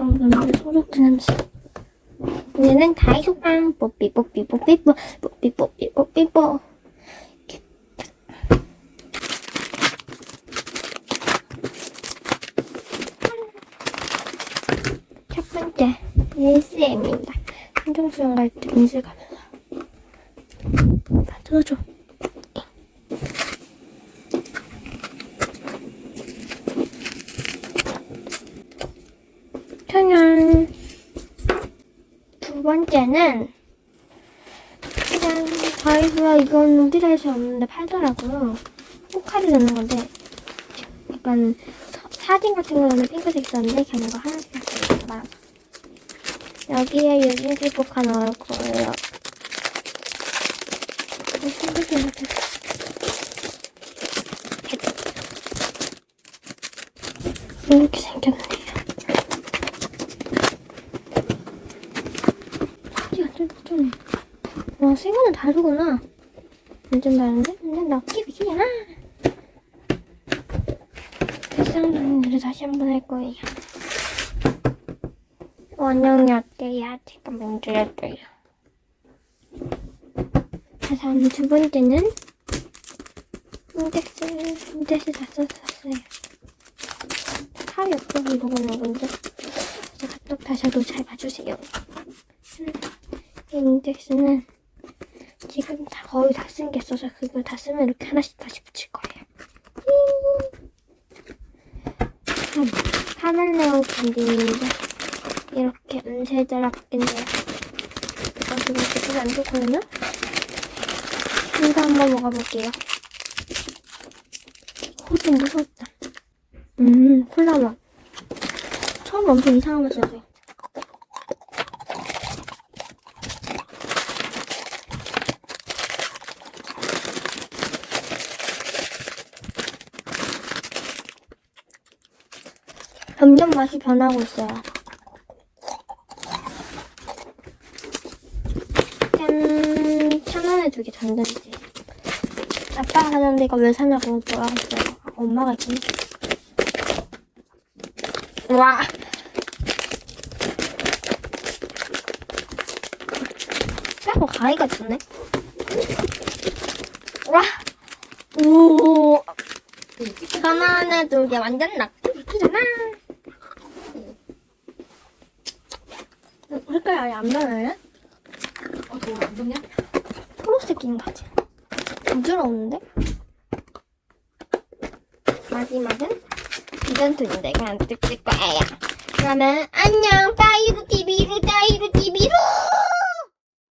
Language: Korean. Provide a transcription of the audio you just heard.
소독제 냄새. 얘는 다이소빵 뽀삐 뽀삐 뽀삐 뽀 뽀삐 뽀삐 뽀삐 뽀. 첫 번째 ASM입니다. 한정 수영 갈때 음식 가면서 다 들어줘. 번째는 그냥 다이소야 이건 우리나라에서 없는데 팔더라고요. 포카를 넣는 건데 약간 사- 사진 같은 거는 핑크색 있었는데 그냥 이거 하나씩 말아서 여기에 유진씨 포카 넣을 거예요. 어, 핑크색 같아. 이렇게 생겼네요. 크기가 좀. 와, 생각은 다르구나. 완전 다른데? 근데 비키잖아. 일상 정리를 다시 한 번 할 거예요. 원영이 어때요? 제가 맹주였어요. 다음 두 번째는 인덱스, 인덱스 다 썼었어요. 칼이 없어서 이거 보는 건데 제가 또 다셔도 잘 봐주세요. 이 인덱스는 지금 다 거의 다 쓴 게 있어서 그거 다 쓰면 이렇게 하나씩 다시 붙일 거예요. 카멜레온 캔디인데 이렇게 은세자라 바뀐대요. 이거 지금 기분 안 좋거든요? 이거 한번 먹어볼게요. 어, 좀 무섭다. 음, 콜라 맛. 처음 엄청 이상한 맛이었어요. 점점 맛이 변하고 있어요. 짠! 천 원에 두개 던든지. 아빠가 사는데 이거 왜 사냐고. 아, 엄마가 있네. 와! 짜고 가위가 좋네. 와! 오! 천원에 두개 완전 낙지잖아. 색깔이 아예 안 변하네? 어, 저거 안 좋냐? 초록색인 거 같아. 부드러운데? 마지막은 이벤트인데 그냥 뜯을 거예요. 그러면 안녕 빠이루 TV로 따이루 TV로